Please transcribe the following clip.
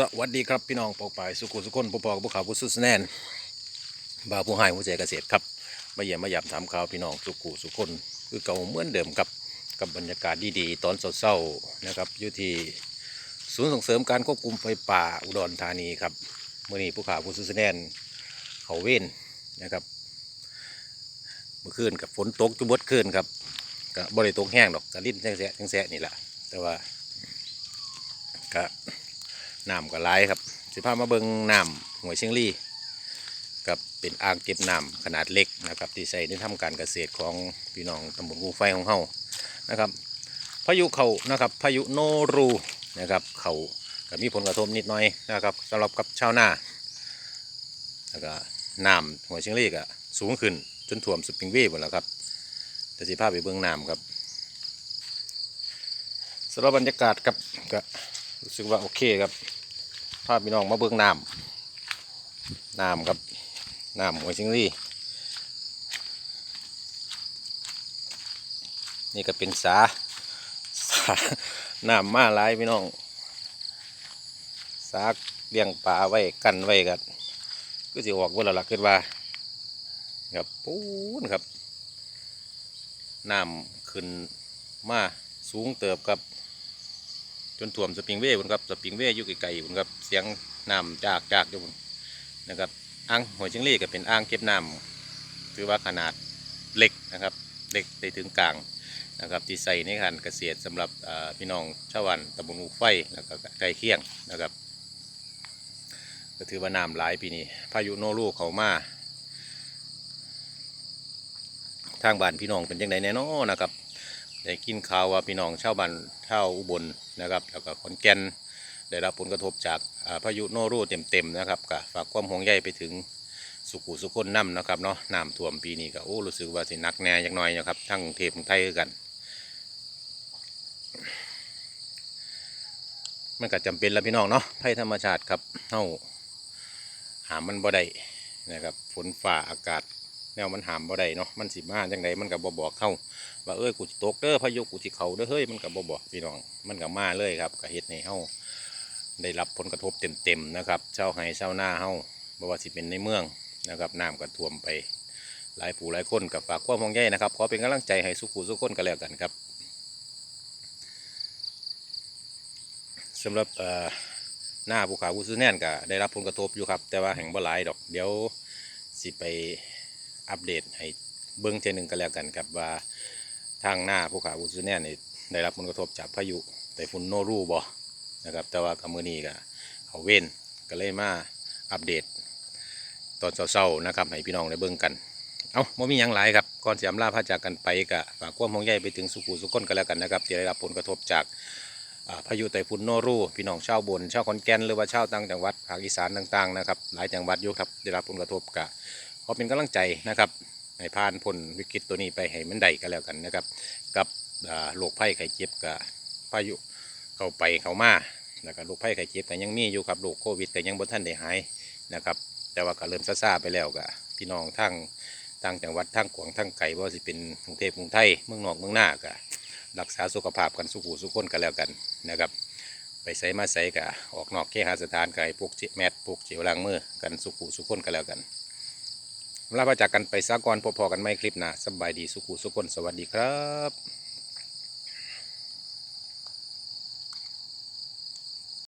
สวัสดีครับพี่น้องปอกปายสุขุสุคนปอปอกับพวกเขาผู้สุดแน่นบ่าวผู้ให้ผู้ใจเกษตรครับมาเยี่ยมมาหยามถามข่าวพี่น้องสุขุสุคนคือเก่าเหมือนเดิมครับกับบรรยากาศดีๆตอนเศร้าๆนะครับอยู่ที่ศูนย์ส่งเสริมการควบคุมไฟป่าอุดรธานีครับเมื่อนี้ผู้ข่าวผู้สุดแน่นเขาเว้นนะครับเมื่อคืนกับฝนตกจุบดคืนครับก็บริตกแห้งดอกกระลิ้นแฉะแฉะนี่แหละแต่ว่าก็ น้ำก็ไหลครับ สิพามาเบิงน้ำหวยเชียงรีกับเป็นอ่างเก็บน้ำขนาดเล็กนะครับที่ใช้ในทำการเกษตรของพี่น้องตำบลกูไฟของเฮานะครับพายุเขานะครับพายุโนรูนะครับเขาก็มีผลกระทบนิดหน่อยนะครับสำหรับกับชาวนาแล้วก็น้ำห้วเชียงรีก็สูงขึ้นจนท่วมสปริงเวย์หมดแล้วครับแต่สิพาพไปเบื้องน้ำครับสำหรับบรรยากาศกับก็ รู้สึกว่าโอเคครับพาพี่น้องมาเบิ่งน้ำน้ำครับน้ำหัวชิงรี่นี่ก็เป็นสาสาน้ำมาหลายพี่น้องสาเลี้ยงปลาไว้กันไว้กันก็สิออกเวลาละขึ้นว่าครับปูนครับน้ำขึ้นมาสูงเติบครับ จนท่วมสปริงเว่บนครับสปริงเว่อยู่ไกลๆบนครับเสียงน้ำจากจากอยู่บนนะครับอ่างหัวยเชิงเล่ก็เป็นอ่างเก็บน้ำถือว่าขนาดเล็กนะครับเล็กได้ถึงกลางนะครับที่ใส่ในการเกษตรสำหรับพี่น้องชาววันตำบลอูไฟแล้วก็ใกล้เคียงนะครับก็ถือว่าน้ำหลายปีนี้พายุโนรูเขามาทางบ้านพี่น้องเป็นยังไงแน่นอนนะครับ ได้กินข่าวว่าพี่น้องชาวบ้านชาวอุบลนะครับแล้วก็ขอนแก่นได้รับผลกระทบจากพายุโนรูเต็มๆนะครับก็ฝากความห่วงใยไปถึงสุขุสุคนน้ำนะครับเนาะน้ำท่วมปีนี้ก็โอ้รู้สึกว่าสินักแน่อย่างน้อยนะครับทั้งเทพกรุงไทยกัน มันก็จำเป็นแล้วพี่น้องเนาะภัยธรรมชาติครับเฮาหามันบ่ได้นะครับฝนฟ้าอากาศ แนวมันหามบ่ได้เนาะมันสิมาจังไดมันก็บ่บอกเข้าว่าเอ้ยกูสิตกเด้อพายุกูสิเขาเด้อเฮ้ยมันก็บ่บอกพี่น้องมันก็มาเลยครับก็เฮ็ดให้เฮาได้รับผลกระทบเต็มๆนะครับเชาวไร่ชาวนาเฮาบ่ว่าสิเป็นในเมืองนะครับน้ำก็ท่วมไปหลายผู้หลายคนกับฝากความห่วงใยนะครับขอเป็นกำลังใจให้สุขุสุขคนก็แล้วกันครับสำหรับเอ่อหน้าภูเขาผู้ซื้อแน่นก็ได้รับผลกระทบอยู่ครับ แต่ว่าแห่งบ่หลายดอก เดี๋ยวสิไป อัปเดตให้เบิ้องเทอหนึงก็แล้วกันครับว่าทางหน้าภูเขาอุซุแน่นี่ได้รับผลกระทบจากพายุไต้ฝุ่นโนรูบ่นะครับแต่ว่ากับมือนี้ก็เขาเว้นก็เลยมาอัปเดต ตอนเช้าๆนะครับให้พี่น้องได้เบิ่งกันเอาไม่มีหยังหลายครับก่อนเสียมลาพาจากกันไปก็ฝากความห่วงใยไปถึงสุขุสุขคนกันแล้วกันนะครับที่ได้รับผลกระทบจากพายุไต้ฝุ่นโนรูพี่น้องชาวบนชาวขอนแก่นหรือว่าชาวต่างจังหวัดภาคอีสานต่างๆนะครับหลายจังหวัดอยู่ครับได้รับผลกระทบก็ ขอเป็นกำลังใจนะครับให้ผ่านพ้นวิกฤตตัวนี้ไปให้มันได้กันแล้วกันนะครับ กับโรคภัยไข้เจ็บกับพายุเข้าไปเข้ามาแล้วก็โรคภัยไข้เจ็บก็ยังมีอยู่ครับโรคโควิดก็ยังบ่ทันได้หายนะครับ แต่ว่าก็เริ่มซาซาไปแล้วก็พี่น้องทั้งทางจังหวัดทั้งขวางทั้งไก่ว่าสิเป็นกรุงเทพกรุงไทยเมืองนอกเมืองหน้าก็รักษาสุขภาพกันสุขุสุขคนกันแล้วกันนะครับ ไปใส่มาใส่กะออกนอกเคหสถานกับพวกเจแมทพวกเจลล้างมือกันสุขุสุขคนกันแล้วกัน ลาพาจากกันไปซาก่อนพบพอกันไม่คลิปหนะสบายดีสุขุสุขคนสวัสดีครับ